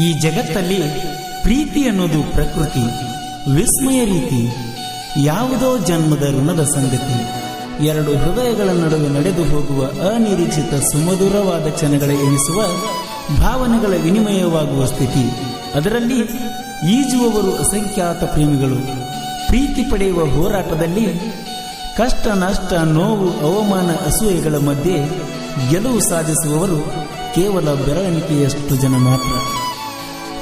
ಈ ಜಗತ್ತಲ್ಲಿ ಪ್ರೀತಿ ಅನ್ನೋದು ಪ್ರಕೃತಿ, ವಿಸ್ಮಯ ರೀತಿ, ಯಾವುದೋ ಜನ್ಮದ ಋಣದ ಸಂಗತಿ, ಎರಡು ಹೃದಯಗಳ ನಡುವೆ ನಡೆದು ಹೋಗುವ ಅನಿರೀಕ್ಷಿತ ಸುಮಧುರವಾದ ಕ್ಷಣಗಳ ಎನಿಸುವ ಭಾವನೆಗಳ ವಿನಿಮಯವಾಗುವ ಸ್ಥಿತಿ. ಅದರಲ್ಲಿ ಈಜುವವರು ಅಸಂಖ್ಯಾತ ಪ್ರೇಮಿಗಳು, ಪ್ರೀತಿ ಪಡೆಯುವ ಹೋರಾಟದಲ್ಲಿ ಕಷ್ಟ, ನಷ್ಟ, ನೋವು, ಅವಮಾನ, ಅಸೂಯೆಗಳ ಮಧ್ಯೆ ಗೆಲುವು ಸಾಧಿಸುವವರು ಕೇವಲ ಬೆರಳಿಕೆಯಷ್ಟು ಜನ ಮಾತ್ರ.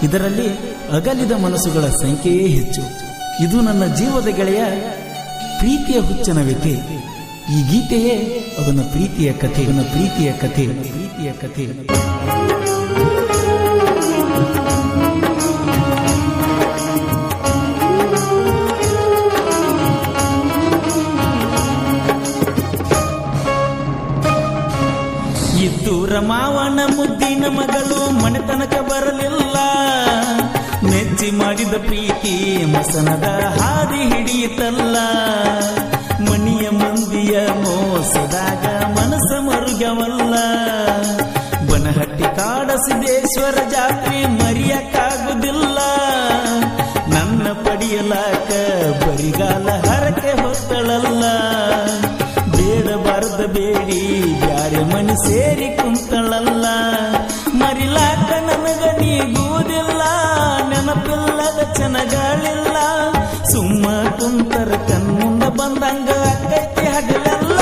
ಇದರಲ್ಲಿ ಅಗಲಿದ ಮನಸ್ಸುಗಳ ಸಂಖ್ಯೆಯೇ ಹೆಚ್ಚು. ಇದು ನನ್ನ ಜೀವದ ಗೆಳೆಯ ಪ್ರೀತಿಯ ಹುಚ್ಚನ ವ್ಯಕ್ತಿ ಈ ಗೀತೆಯೇ ಅವನ ಪ್ರೀತಿಯ ಕಥೆ. ಅವನ ಪ್ರೀತಿಯ ಕಥೆ. ಪ್ರೀತಿಯ ಕಥೆ. ಮಾವನ ಮುದ್ದಿನ ಮಗಳು ಮನೆತನಕ ಬರಲಿಲ್ಲ. ನೆಚ್ಚಿ ಮಾಡಿದ ಪ್ರೀತಿ ಮಸನದ ಹಾದಿ ಹಿಡಿಯಿತಲ್ಲ. ಮಣಿಯ ಮಂದಿಯ ಮೋಸದಾಗ ಮನಸ ಮರುಗವಲ್ಲ ಬನಹಟ್ಟಿ ಕಾಡ ಸಿದ್ದೇಶ್ವರ ಜಾತ್ರೆ ಮರಿಯಕ್ಕಾಗುದಿಲ್ಲ. ನನ್ನ ಪಡಿಯಲಾಕ ಬರಿಗಾಲ ಹರಕೆ ಹೊತ್ತಳಲ್ಲ. ಸೇರಿ ಕುಂತಳಲ್ಲ. ಮರಿಲಾಕ ನನಗ ನೀಗುವುದಿಲ್ಲ, ನೆನಪಿಲ್ಲದ ಚೆನ್ನಗಳಿಲ್ಲ ಸುಮ್ಮ ಕುಂತರ ಕಣ್ಮುಂದ ಬಂದಂಗ ಅಕ್ಕೈತಿ ಹಗಲೆಲ್ಲ.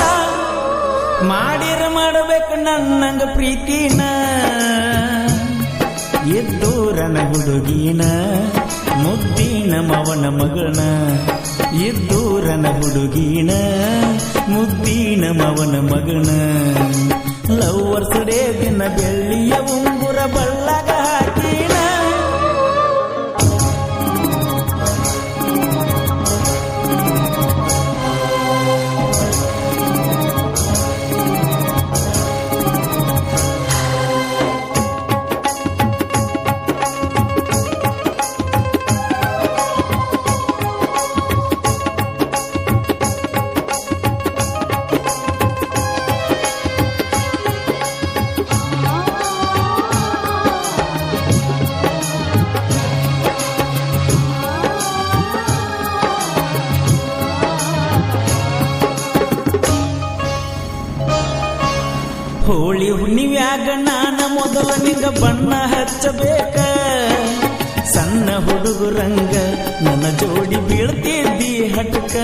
ಮಾಡಿರ ಮಾಡಬೇಕು ನನ್ನಂಗ ಪ್ರೀತಿನ. ಎದ್ದೂರನ ಹುಡುಗಿನ, ಮುದ್ದಿನ ಮವನ ಮಗನ ಎದ್ದೂರನ ಹುಡುಗಿನ, ಮುದ್ದಿನ ಮವನ ಮಗನ ಲವ್ವರ್ಸ್ ಡೇ ದಿನ ಬೆಳ್ಳಿಯ ಉಂಗುರ ಬಳ್ಳಗ ಹೋಳಿ ಹುಣ್ಣಿವ್ಯಾಗ ನಾನ ಮೊದಲ ನಿಂಗ ಬಣ್ಣ ಹಚ್ಚಬೇಕ. ಸಣ್ಣ ಹುಡುಗರಂಗ ನನ್ನ ಜೋಡಿ ಬೀಳ್ತಿದ್ದಿ ಹಟಕ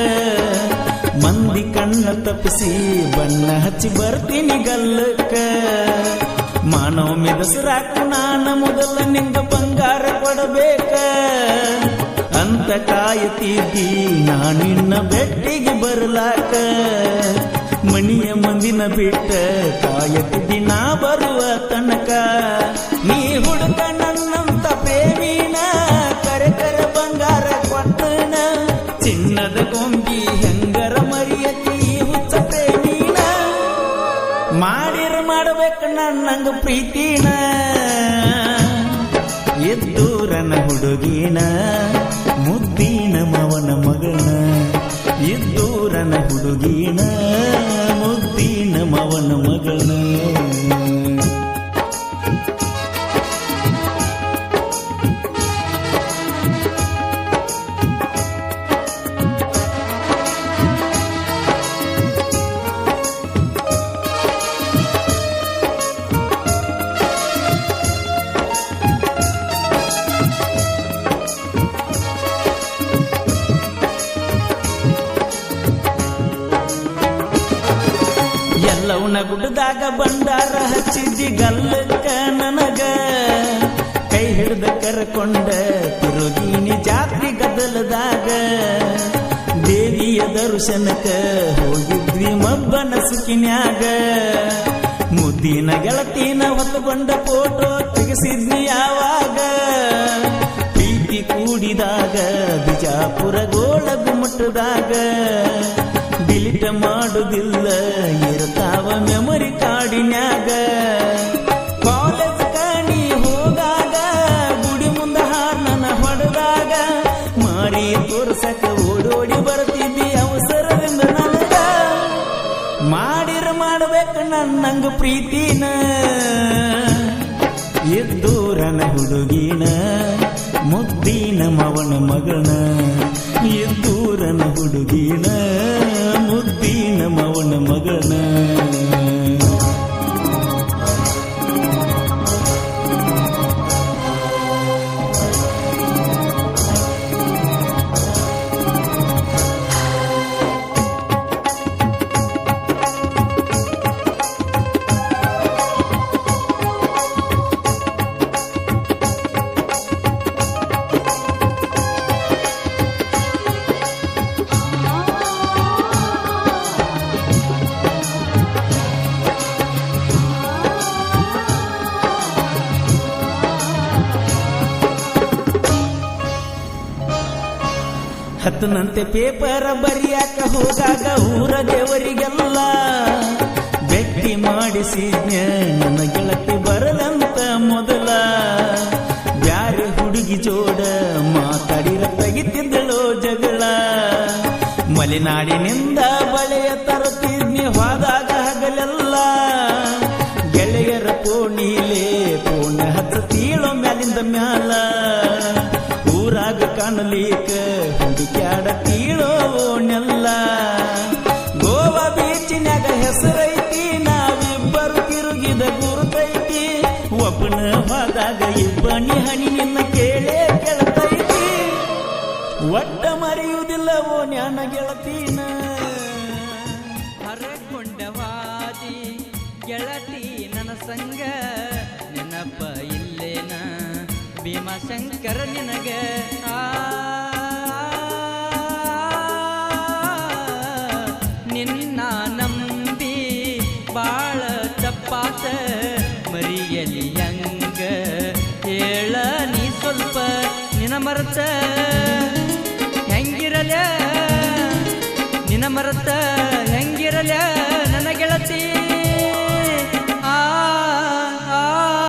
ಮಂದಿ ಕಣ್ಣ ತಪ್ಪಿಸಿ ಬಣ್ಣ ಹಚ್ಚಿ ಬರ್ತೀನಿ ಗಲ್ಲಕ್ಕ. ಮಾನವ ಮೆದಸರಾಕು ನಾನ ಮೊದಲ ನಿಂಗ ಬಂಗಾರ ಕೊಡಬೇಕ. ಅಂತ ಕಾಯುತ್ತಿದ್ದಿ ನಾನಿನ್ನ ಬೆಟ್ಟಿಗೆ ಬರಲಾಕ. ಮಣಿಯ ಮಂದಿನ ಬಿಟ್ಟ ಕಾಯಕ ದಿನ ಬರುವ ತನಕ. ನೀ ಹುಡುಕ ನನ್ನಂತ ಪ್ರೇಮಿನ, ಕರೆ ಕರ ಬಂಗಾರ ಕೊಟ್ಟನ. ಚಿನ್ನದ ಗೊಂಬಿ ಹೆಂಗರ ಮರಿಯತಿ ಹುಚ್ಚ ಪ್ರೇಮಿನ. ಮಾಡಿರ ಮಾಡಬೇಕು ನನ್ನಂಗ ಪ್ರೀತಿನ. ಎದ್ದೂರನ ಹುಡುಗಿನ, ಮುದ್ದಿನ ಮವನ ಮಗನ ಎದ್ದೂರನ ಹುಡುಗಿನ ಮುದ್ದಿನ ಮವನ ಮಗನ ಎಲ್ಲವನ ಗುಡ್ಡದಾಗ ಬಂದಾರ ಹಚ್ಚಿದ್ದಿ ಗಲ್ಲಕ್ಕ ನನಗ. ಕೈ ಹಿಡ್ದ ಕರ್ಕೊಂಡ ತಿರುಗೀನಿ ಜಾತ್ರೆ ಗದಲದಾಗ ದೇವಿಯ ದರ್ಶನಕ ಹೋಗಿದ್ವಿ ಮಬ್ಬನ ಸುಖಿನ್ಯಾಗ. ಮುದ್ದಿನ ಗೆಳತಿನ ಹೊತ್ತುಕೊಂಡ ಫೋಟೋ ತೆಗೆಸಿದ್ವಿ ಯಾವಾಗ. ಪ್ರೀತಿ ಕೂಡಿದಾಗ ಬಿಜಾಪುರ ಗೋಳ ಗುಮ್ಮಟದಾಗ ಡಿಲಿಟ ಮಾಡುದಿಲ್ಲ. ಇರ್ತಾವ ಮೆಮೊರಿ ಕಾಡಿನ್ಯಾಗ ಕಾಲೇಜ್ ಕಾಣಿ ಹೋದಾಗ ಗುಡಿ ಮುಂದ ಹಾರ್ನನ ಹೊಡೆದಾಗ ಮಾಡಿ ತೋರ್ಸಕ ಹತ್ತನಂತೆ ಪೇಪರ ಬರಿಯಾಕ ಹೋಗಾಗ ಊರ ದೇವರಿಗೆಲ್ಲ ಭೇಟಿ ಮಾಡಿಸಿದ್ನ ನನ್ನ ಗೆಳತಿ ಬರಲಂತ ಮೊದಲ. ಬ್ಯಾರೆ ಹುಡುಗಿ ಜೋಡ ಮಾತಾಡಿರ ತೆಗಿತಿದ್ದಳೋ ಜಗಳ. ಮಲೆನಾಡಿನಿಂದ ಬಳೆಯ ತರುತ್ತಿದ್ನಿ ಹೋದಾಗ ಹಗಲೆಲ್ಲ. ಗೆಳೆಯರ ಪೋಣಿಲೆ ಪೋಣ ಹತ್ತ ತೀಳೋ ಮ್ಯಾಲಿಂದ ಮ್ಯಾಲ. ಊರಾಗ ಕಾಣಲಿಕ ಹುಡುಕ್ಯಾಡ ತೀಳೋ ನೆಲ್ಲ? ಗೋವಾ ಬೀಚಿನ್ಯಾಗ ಹೆಸರೈತಿ, ನಾವಿಬ್ಬರು ತಿರುಗಿದ ಗುರುತೈತಿ. ಒಬ್ಬನ ಹೋದಾಗ ಇಬ್ಬನಿ ಹಣಿ ನಿನ್ನ ಕೇಳೇ ಕೇಳ್ತೈತಿ. ಒಟ್ಟ ಓ ಜ್ಞಾನ ಗೆಳತೀನ? ಹರಕೊಂಡವಾದಿ ಗೆಳತಿ ನನ್ನ ಸಂಗ, ನೆನಪ ಇಲ್ಲೇನ? ಭೀಮಾಶಂಕರ ನಿನಗ ನಿನ ಮರತ ಹೆಂಗಿರಲ? ನಿನ ಮರತ ಹೆಂಗಿರಲ?